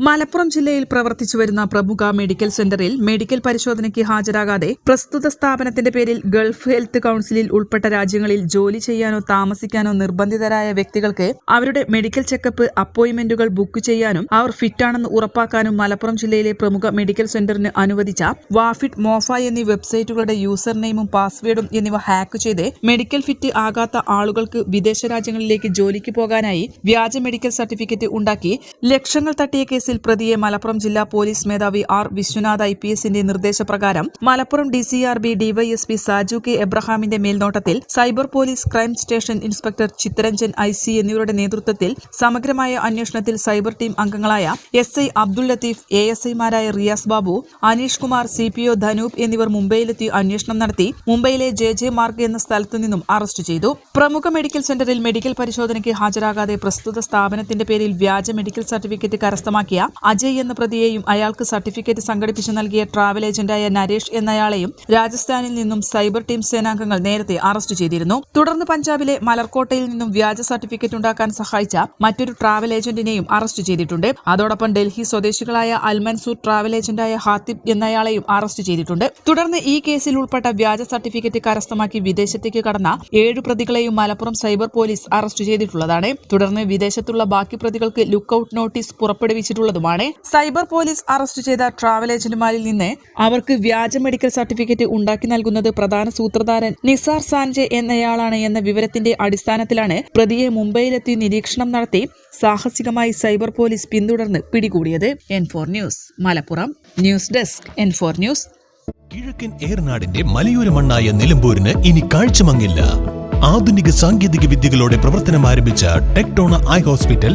Malappuram ജില്ലയിൽ പ്രവർത്തിച്ചു വരുന്ന പ്രമുഖ മെഡിക്കൽ സെന്ററിൽ മെഡിക്കൽ പരിശോധനയ്ക്ക് ഹാജരാകാതെ പ്രസ്തുത സ്ഥാപനത്തിന്റെ പേരിൽ ഗൾഫ് ഹെൽത്ത് കൌൺസിലിൽ ഉൾപ്പെട്ട രാജ്യങ്ങളിൽ ജോലി ചെയ്യാനോ താമസിക്കാനോ നിർബന്ധിതരായ വ്യക്തികൾക്ക് അവരുടെ മെഡിക്കൽ ചെക്കപ്പ് അപ്പോയിന്റ്മെന്റുകൾ ബുക്ക് ചെയ്യാനും അവർ ഫിറ്റാണെന്ന് ഉറപ്പാക്കാനും മലപ്പുറം ജില്ലയിലെ പ്രമുഖ മെഡിക്കൽ സെന്ററിന് അനുവദിച്ച വാഫിറ്റ് മോഫ എന്നീ വെബ്സൈറ്റുകളുടെ യൂസർ നെയിമും പാസ്വേഡും എന്നിവ ഹാക്ക് ചെയ്ത് മെഡിക്കൽ ഫിറ്റ് ആകാത്ത ആളുകൾക്ക് വിദേശ രാജ്യങ്ങളിലേക്ക് ജോലിക്ക് പോകാനായി വ്യാജ മെഡിക്കൽ സർട്ടിഫിക്കറ്റ് ഉണ്ടാക്കി ലക്ഷങ്ങൾ തട്ടിയ കേസിൽ പ്രതിയെ മലപ്പുറം ജില്ലാ പോലീസ് മേധാവി ആർ വിശ്വനാഥ് ഐ പി എസിന്റെ നിർദ്ദേശപ്രകാരം Malappuram D C R B DYSP Saju K എബ്രഹാമിന്റെ മേൽനോട്ടത്തിൽ cyber police crime station inspector Chittaranjan I C എന്നിവരുടെ നേതൃത്വത്തിൽ സമഗ്രമായ അന്വേഷണത്തിൽ സൈബർ ടീം അംഗങ്ങളായ S I Abdul Latheef A S ഐമാരായ Riyas Babu Aneesh Kumar C P O Dhanoop എന്നിവർ മുംബൈയിലെത്തി അന്വേഷണം നടത്തി മുംബൈയിലെ ജെ ജെ മാർഗ് എന്ന സ്ഥലത്തു നിന്നും അറസ്റ്റ് ചെയ്തു. പ്രമുഖ മെഡിക്കൽ സെന്ററിൽ മെഡിക്കൽ പരിശോധനയ്ക്ക് ഹാജരാകാതെ പ്രസ്തുത സ്ഥാപനത്തിന്റെ പേരിൽ വ്യാജ മെഡിക്കൽ സർട്ടിഫിക്കറ്റ് കരസ്ഥമാക്കിയ അജയ് എന്ന പ്രതിയെയും അയാൾക്ക് സർട്ടിഫിക്കറ്റ് സംഘടിപ്പിച്ചു നൽകിയ ട്രാവൽ ഏജന്റായ നരേഷ് എന്നയാളെയും രാജസ്ഥാനിൽ നിന്നും സൈബർ ടീം സേനാംഗങ്ങൾ നേരത്തെ അറസ്റ്റ് ചെയ്തിരുന്നു. തുടർന്ന് പഞ്ചാബിലെ മലർക്കോട്ടയിൽ നിന്നും വ്യാജ സർട്ടിഫിക്കറ്റ് ഉണ്ടാക്കാൻ സഹായിച്ച മറ്റൊരു ട്രാവൽ ഏജന്റിനെയും അറസ്റ്റ് ചെയ്തിട്ടുണ്ട്. അതോടൊപ്പം ഡൽഹി സ്വദേശികളായ അൽമൻസൂർ ട്രാവൽ ഏജന്റായ ഹാത്തിബ് എന്നയാളെയും അറസ്റ്റ് ചെയ്തിട്ടുണ്ട്. തുടർന്ന് ഈ കേസിൽ ഉൾപ്പെട്ട വ്യാജ സർട്ടിഫിക്കറ്റ് കരസ്ഥമാക്കി വിദേശത്തേക്ക് കടന്ന ഏഴ് പ്രതികളെയും മലപ്പുറം സൈബർ പോലീസ് അറസ്റ്റ് ചെയ്തിട്ടുള്ളതാണ്. തുടർന്ന് വിദേശത്തുള്ള ബാക്കി പ്രതികൾക്ക് ലുക്ക് ഔട്ട് നോട്ടീസ് പുറപ്പെടുവിച്ചിട്ടുള്ളതുമാണ് സൈബർ പോലീസ് അറസ്റ്റ് ചെയ്ത ട്രാവൽ ഏജന്റുമാരിൽ നിന്ന് അവർക്ക് വ്യാജ മെഡിക്കൽ സർട്ടിഫിക്കറ്റ് ഉണ്ടാക്കി നൽകുന്നത് പ്രധാന സൂത്രധാരൻ നിസാർ സാൻജെ എന്നയാളാണ് എന്ന വിവരത്തിന്റെ അടിസ്ഥാനത്തിലാണ് പ്രതിയെ മുംബൈയിലെത്തി നിരീക്ഷണം നടത്തി സാഹസികമായി സൈബർ പോലീസ് പിന്തുടർന്ന് പിടികൂടിയത്. N four news Malappuram. News desk N four news കിഴക്കൻ ഏറനാടിന്റെ മലയോര മണ്ണായ നിലമ്പൂരിന് ഇനി കാഴ്ചമങ്ങില്ല. ആധുനിക സാങ്കേതിക വിദ്യകളോടെ പ്രവർത്തനം ആരംഭിച്ച ടെക്ടോണ ഐ ഹോസ്പിറ്റൽ